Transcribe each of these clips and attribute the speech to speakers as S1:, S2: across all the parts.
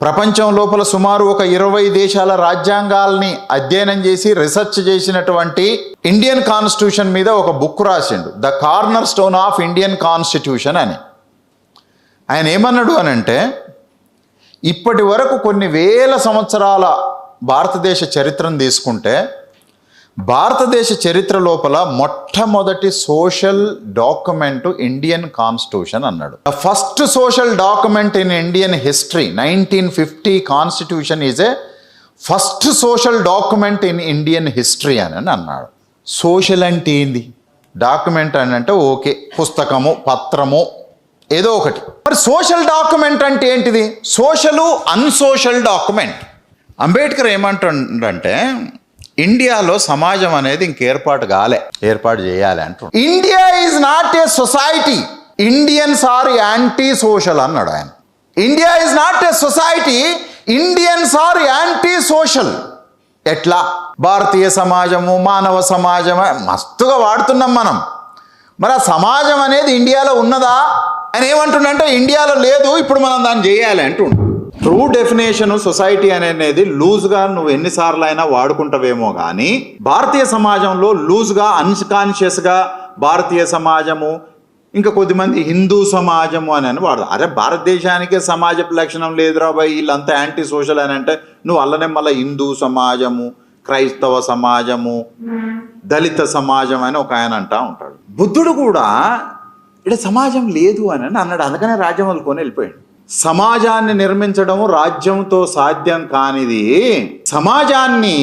S1: ప్రపంచం లోపల సుమారు ఒక ఇరవై దేశాల రాజ్యాంగాల్ని అధ్యయనం చేసి రీసెర్చ్ చేసినటువంటి ఇండియన్ కాన్స్టిట్యూషన్ మీద ఒక బుక్ రాసిండు. The cornerstone of Indian constitution అని. ఆయన ఏమన్నాడు అని అంటే ఇప్పటి వరకు కొన్ని వేల సంవత్సరాల భారతదేశ చరిత్రను తీసుకుంటే భారతదేశ చరిత్ర లోపల మొట్టమొదటి సోషల్ డాక్యుమెంట్ ఇండియన్ కాన్స్టిట్యూషన్ అన్నాడు. First social document in Indian history nineteen fifty constitution is a first social document in Indian history అని అన్నాడు. సోషల్ అంటే ఏంది? డాక్యుమెంట్ అని అంటే ఓకే పుస్తకము పత్రము ఏదో ఒకటి. మరి సోషల్ డాక్యుమెంట్ అంటే ఏంటిది? సోషలు అన్సోషల్ డాక్యుమెంట్ అంబేద్కర్ ఏమంటుండంటే ఇండియాలో సమాజం అనేది ఇంక ఏర్పాటు కాలే. ఏర్పాటు చేయాలి అంటూ India is not a society Indians are anti social అన్నాడు ఆయన. India is not a society Indians are anti social ఎట్లా? భారతీయ సమాజము మానవ సమాజం మస్తుగా వాడుతున్నాం మనం. మరి ఆ సమాజం అనేది ఇండియాలో ఉన్నదా? అని ఏమంటుండంటే ఇండియాలో లేదు ఇప్పుడు మనం దాన్ని చేయాలి అంటుండు. ట్రూ డెఫినేషన్ సొసైటీ అనేది లూజ్గా నువ్వు ఎన్నిసార్లు అయినా వాడుకుంటావేమో కానీ భారతీయ సమాజంలో లూజ్గా అన్కాన్షియస్గా భారతీయ సమాజము ఇంకా కొద్దిమంది హిందూ సమాజము అని అని వాడు అరే భారతదేశానికే సమాజపు లక్షణం లేదురా బాయ్ వీళ్ళంతా యాంటీ సోషల్ అని అంటే నువ్వు అల్లనే మళ్ళీ హిందూ సమాజము క్రైస్తవ సమాజము దళిత సమాజం అని ఒక ఆయన అంటా ఉంటాడు. బుద్ధుడు కూడా ఇక్కడ సమాజం లేదు అని అని అన్నాడు. అందుకనే రాజ్యం వదులుకొని వెళ్ళిపోయాడు సమాజాన్ని నిర్మించడం రాజ్యంతో సాధ్యం కానిది. సమాజాన్ని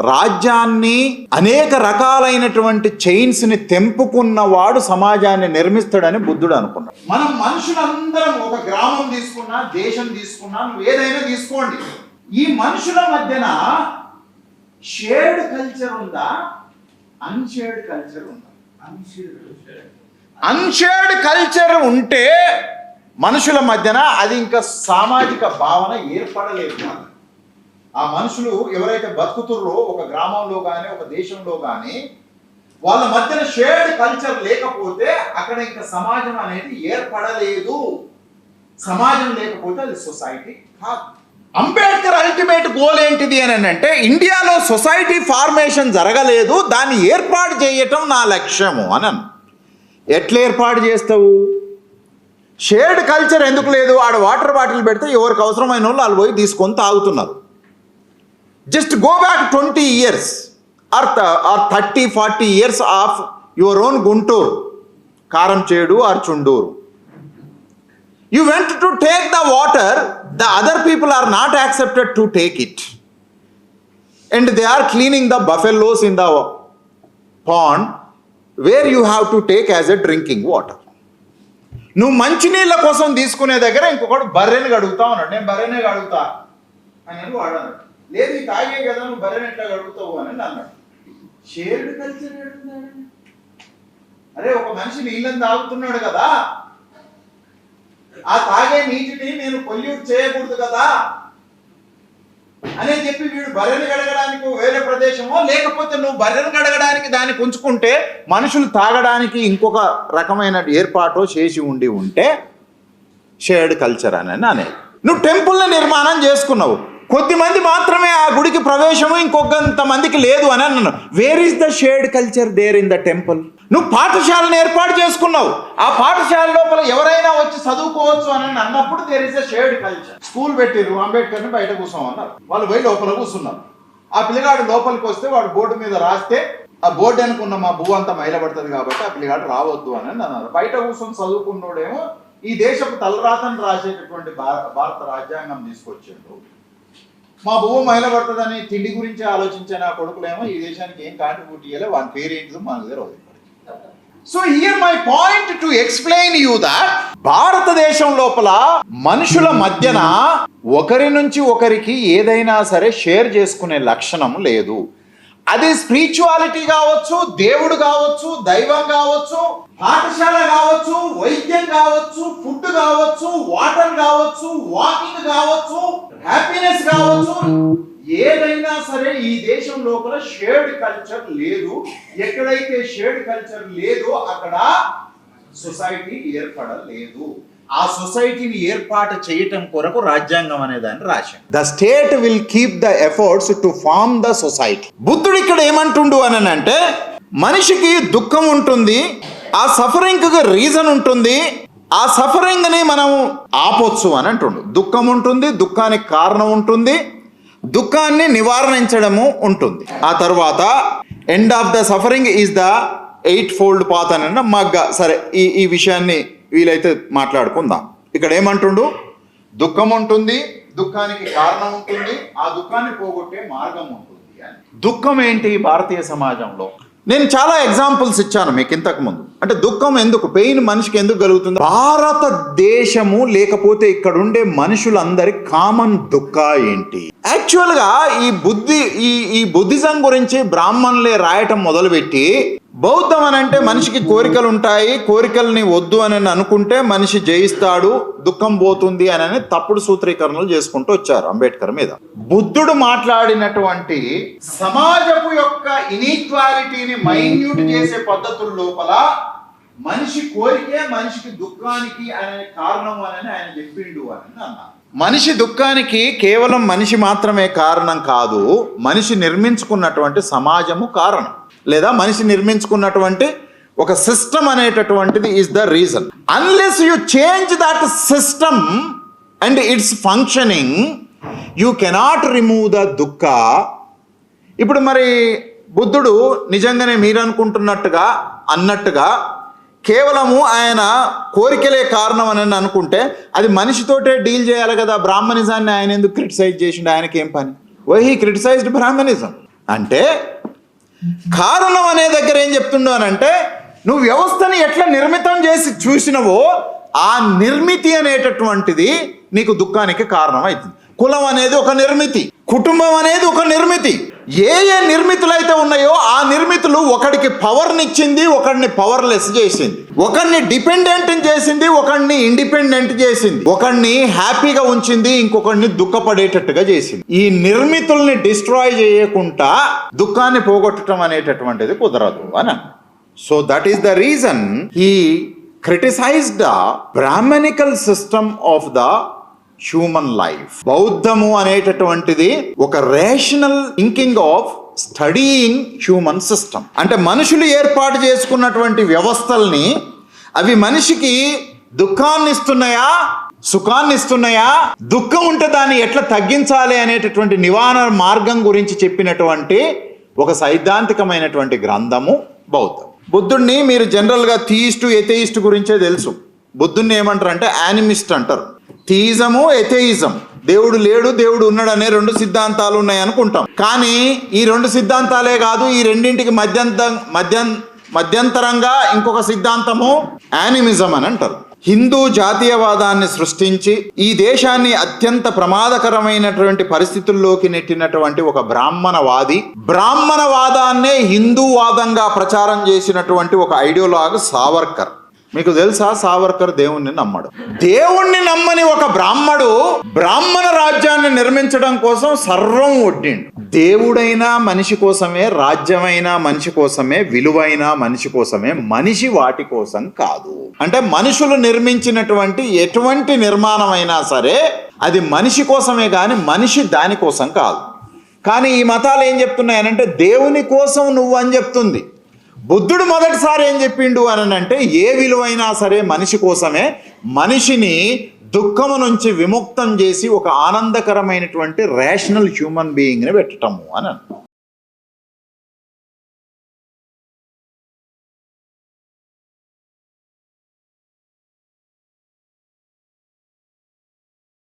S1: రాజ్యాన్ని అనేక రకాలైనటువంటి చైన్స్ని తెంపుకున్నవాడు సమాజాన్ని నిర్మిస్తాడని బుద్ధుడు అనుకున్నాడు. మనం మనుషులందరం ఒక గ్రామం తీసుకున్నా దేశం తీసుకున్నా నువ్వు ఏదైనా తీసుకోండి. ఈ మనుషుల మధ్యన షేర్డ్ కల్చర్ ఉందా? అన్షేర్డ్ కల్చర్ ఉందా? అన్షేర్డ్ కల్చర్ ఉంటే మనుషుల మధ్యన అది ఇంకా సామాజిక భావన ఏర్పడలేదు ఆ మనుషులు ఎవరైతే బతుకుతుర్రో ఒక గ్రామంలో కానీ ఒక దేశంలో కానీ వాళ్ళ మధ్యన షేర్డ్ కల్చర్ లేకపోతే అక్కడ ఇంకా సమాజం అనేది ఏర్పడలేదు. సమాజం లేకపోతే అది సొసైటీ కాదు. అంబేద్కర్ అల్టిమేట్ గోల్ ఏంటిది అని అంటే ఇండియాలో సొసైటీ ఫార్మేషన్ జరగలేదు దాన్ని ఏర్పాటు చేయటం నా లక్ష్యము అని. ఎట్లా ఏర్పాటు చేస్తావు? షేర్డ్ కల్చర్ ఎందుకు లేదు? ఆడ వాటర్ బాటిల్ పెడితే ఎవరికి అవసరమైన వాళ్ళు వాళ్ళు పోయి తీసుకొని తాగుతున్నారు. Just go back twenty years or or thirty forty years of your own Guntur Karamchedu or Chundur you went to take the water the other people are not accepted to take it and they are cleaning the buffaloes in the pond where you have to take as a drinking water నువ్వు మంచినీళ్ళ కోసం తీసుకునే దగ్గర ఇంకొకడు బర్రెని గడుగుతా ఉన్నాడు. నేను బర్రెనే కడుగుతా అని అని వాడు అన్నాడు లేదు ఈ తాగే కదా నువ్వు బర్రెని ఎట్లా కడుగుతావు అని అన్నాడు. షేర్డ్ కల్చర్ అరే ఒక మనిషి నీళ్ళని తాగుతున్నాడు కదా. ఆ తాగే నీటిని నేను పొల్యూట్ చేయకూడదు కదా. అని చెప్పి వీడు బర్రెను గడగడానికి వేరే ప్రదేశమో లేకపోతే నువ్వు బర్రెను గడగడానికి దాన్ని ఉంచుకుంటే మనుషులు తాగడానికి ఇంకొక రకమైన ఏర్పాటు చేసి ఉండి ఉంటే షేర్డ్ కల్చర్ అని అనేది నువ్వు టెంపుల్ని నిర్మాణం చేసుకున్నావు. కొద్దిమంది మాత్రమే ఆ గుడికి ప్రవేశము ఇంకొకంత మందికి లేదు అని అన్నాను. Where is the shared culture there in the temple నువ్వు పాఠశాలను ఏర్పాటు చేసుకున్నావు. ఆ పాఠశాల లోపల ఎవరైనా వచ్చి చదువుకోవచ్చు అని అన్నప్పుడు there is the shared culture school పెట్టిర్రు అంబేద్కర్ని బయట కూర్చోమన్నారు వాళ్ళు పోయి లోపల కూర్చున్నారు. ఆ పిల్లగాడు లోపలికి వస్తే వాడు బోర్డు మీద రాస్తే ఆ బోర్డు అనుకున్న మా భూ అంతా మైలపడుతుంది కాబట్టి ఆ పిల్లగాడు రావద్దు అని అన్నారు బయట కూర్చొని చదువుకున్నోడేమో ఈ దేశపు తలరాతను రాసేటటువంటి భారత భారత రాజ్యాంగం తీసుకొచ్చిండు. మా భూమి మైలపడుతుందని తిండి గురించి ఆలోచించే నా కొడుకులేమో ఈ దేశానికి ఏం కాంట్రిబ్యూట్ ఇవ్వలే వాని పేరు ఏంటిదో మన దగ్గర so here my point to explain you that భారతదేశం లోపల మనుషుల మధ్యన ఒకరి నుంచి ఒకరికి ఏదైనా సరే షేర్ చేసుకునే లక్షణం లేదు. అది స్పిరిచువాలిటీ కావచ్చు దేవుడు కావచ్చు దైవం కావచ్చు పాఠశాల కావచ్చు వైద్యం కావచ్చు ఫుడ్ కావచ్చు వాటర్ కావచ్చు వాకింగ్ కావచ్చు హ్యాపీనెస్ కావచ్చు. ఏదైనా సరే ఈ దేశం లోపల షేర్డ్ కల్చర్ లేదు. ఎక్కడైతే షేర్డ్ కల్చర్ లేదో అక్కడ సొసైటీ ఏర్పడలేదు. ఆ సొసైటీని ఏర్పాటు చేయటం కొరకు రాజ్యాంగం అనే దాన్ని రాశాం the state will keep the efforts to form the society బుద్ధుడు ఇక్కడ ఏమంటుండు అని అంటే మనిషికి దుఃఖం ఉంటుంది ఆ సఫరింగ్ రీజన్ ఉంటుంది ఆ సఫరింగ్ని మనం ఆపొచ్చు అని అంటుండు. దుఃఖం ఉంటుంది దుఃఖానికి కారణం ఉంటుంది దుఃఖాన్ని నివారించడము ఉంటుంది. ఆ తర్వాత end of the suffering is the eight fold path అని మగ్గ. సరే ఈ ఈ విషయాన్ని వీలైతే మాట్లాడుకుందాం. ఇక్కడ ఏమంటుండు? దుఃఖం ఉంటుంది దుఃఖానికి కారణం ఉంటుంది ఆ దుఃఖాన్ని పోగొట్టే మార్గం ఉంటుంది అని. దుఃఖం ఏంటి భారతీయ సమాజంలో? నేను చాలా ఎగ్జాంపుల్స్ ఇచ్చాను మీకు ఇంతకు ముందు అంటే దుఃఖం ఎందుకు? పెయిన్ మనిషికి ఎందుకు కలుగుతుంది? భారతదేశము లేకపోతే ఇక్కడ ఉండే మనుషులందరి కామన్ దుఃఖ ఏంటి? యాక్చువల్గా ఈ బుద్ధి ఈ ఈ బుద్ధిజం గురించి బ్రాహ్మణులే రాయటం మొదలుపెట్టి బౌద్ధం అని అంటే మనిషికి కోరికలు ఉంటాయి కోరికల్ని వద్దు అని అనుకుంటే మనిషి జయిస్తాడు దుఃఖం పోతుంది అని తప్పుడు సూత్రీకరణలు చేసుకుంటూ వచ్చారు అంబేద్కర్ మీద. బుద్ధుడు మాట్లాడినటువంటి సమాజపు యొక్క ఇనీక్వాలిటీని మైన్యూట్ చేసే పద్ధతుల లోపల మనిషి కోరికే మనిషికి దుఃఖానికి అనే కారణం అని ఆయన చెప్పిండు అని అన్నారు మనిషి దుఃఖానికి కేవలం మనిషి మాత్రమే కారణం కాదు మనిషి నిర్మించుకున్నటువంటి సమాజము కారణం. లేదా మనిషి నిర్మించుకున్నటువంటి ఒక సిస్టమ్ అనేటటువంటిది is the reason unless you change that system and its functioning you cannot remove the దుఃఖ ఇప్పుడు మరి బుద్ధుడు నిజంగానే మీరు అనుకుంటున్నట్టుగా అన్నట్టుగా కేవలము ఆయన కోరికలే కారణం అని అనుకుంటే అది మనిషితోటే డీల్ చేయాలి కదా. బ్రాహ్మణిజాన్ని ఆయన ఎందుకు క్రిటిసైజ్ చేసిండు? ఆయనకి ఏం పని? Why he criticized Brahminism. అంటే కారణం అనే దగ్గర ఏం చెప్తున్నానంటే అని అంటే నువ్వు వ్యవస్థని ఎట్లా నిర్మితం చేసి చూసినవో ఆ నిర్మితి అనేటటువంటిది నీకు దుఃఖానికి కారణం అవుతుంది కులం అనేది ఒక నిర్మితి కుటుంబం అనేది ఒక నిర్మితి. ఏ ఏ నిర్మితులు అయితే ఉన్నాయో ఆ నిర్మితులు ఒకడికి పవర్నిచ్చింది ఒకడిని పవర్లెస్ చేసింది. ఒకరిని డిపెండెంట్ చేసింది ఒకరిని ఇండిపెండెంట్ చేసింది. ఒకరిని హ్యాపీగా ఉంచింది ఇంకొకరిని దుఃఖపడేటట్టుగా చేసింది. ఈ నిర్మితుల్ని డిస్ట్రాయ్ చేయకుండా దుఃఖాన్ని పోగొట్టడం అనేటటువంటిది కుదరదు అని so that is the reason he criticized the Brahminical system of the human life బౌద్ధము అనేటటువంటిది ఒక rational thinking of studying human system అంటే మనుషులు ఏర్పాటు చేసుకున్నటువంటి వ్యవస్థల్ని అవి మనిషికి దుఃఖాన్ని ఇస్తున్నాయా సుఖాన్ని ఇస్తున్నాయా దుఃఖం ఉంటే దాన్ని ఎట్లా తగ్గించాలి అనేటటువంటి నివారణ మార్గం గురించి చెప్పినటువంటి ఒక సైద్ధాంతికమైనటువంటి గ్రంథము బౌద్ధం. బుద్ధుడిని మీరు జనరల్గా థీయిస్టు ఎథెయిస్ట్ గురించే తెలుసు. బుద్ధుడిని ఏమంటారు అంటే యానిమిస్ట్ అంటారు. థీయిజము ఎథెయిజం. దేవుడు లేడు దేవుడు ఉన్నాడు అనే రెండు సిద్ధాంతాలు ఉన్నాయి అనుకుంటాం. కానీ ఈ రెండు సిద్ధాంతాలే కాదు ఈ రెండింటికి మధ్యంత మధ్యం మధ్యంతరంగా ఇంకొక సిద్ధాంతము యానిమిజం అని అంటారు. హిందూ జాతీయవాదాన్ని సృష్టించి ఈ దేశాన్ని అత్యంత ప్రమాదకరమైనటువంటి పరిస్థితుల్లోకి నెట్టినటువంటి ఒక బ్రాహ్మణవాది బ్రాహ్మణవాదాన్నే హిందూవాదంగా ప్రచారం చేసినటువంటి ఒక ఐడియోలాగ్ సావర్కర్. మీకు తెలుసా? సావర్కర్ దేవుణ్ణి నమ్మడు. దేవుణ్ణి నమ్మని ఒక బ్రాహ్మడు బ్రాహ్మణ రాజ్యాన్ని నిర్మించడం కోసం సర్వం ఒడ్డిండు. దేవుడైనా మనిషి కోసమే రాజ్యమైనా మనిషి కోసమే విలువైన మనిషి కోసమే మనిషి వాటి కోసం కాదు. అంటే మనుషులు నిర్మించినటువంటి ఎటువంటి నిర్మాణమైనా సరే అది మనిషి కోసమే కానీ మనిషి దానికోసం కాదు. కానీ ఈ మతాలు ఏం చెప్తున్నాయనంటే దేవుని కోసం నువ్వు అని చెప్తుంది. బుద్ధుడు మొదటిసారి ఏం చెప్పిండు అని అంటే ఏ విలువైనా సరే మనిషి కోసమే మనిషిని దుఃఖము నుంచి విముక్తం చేసి ఒక ఆనందకరమైనటువంటి రేషనల్ హ్యూమన్ బీయింగ్ని పెట్టటము అని అన్నాడు.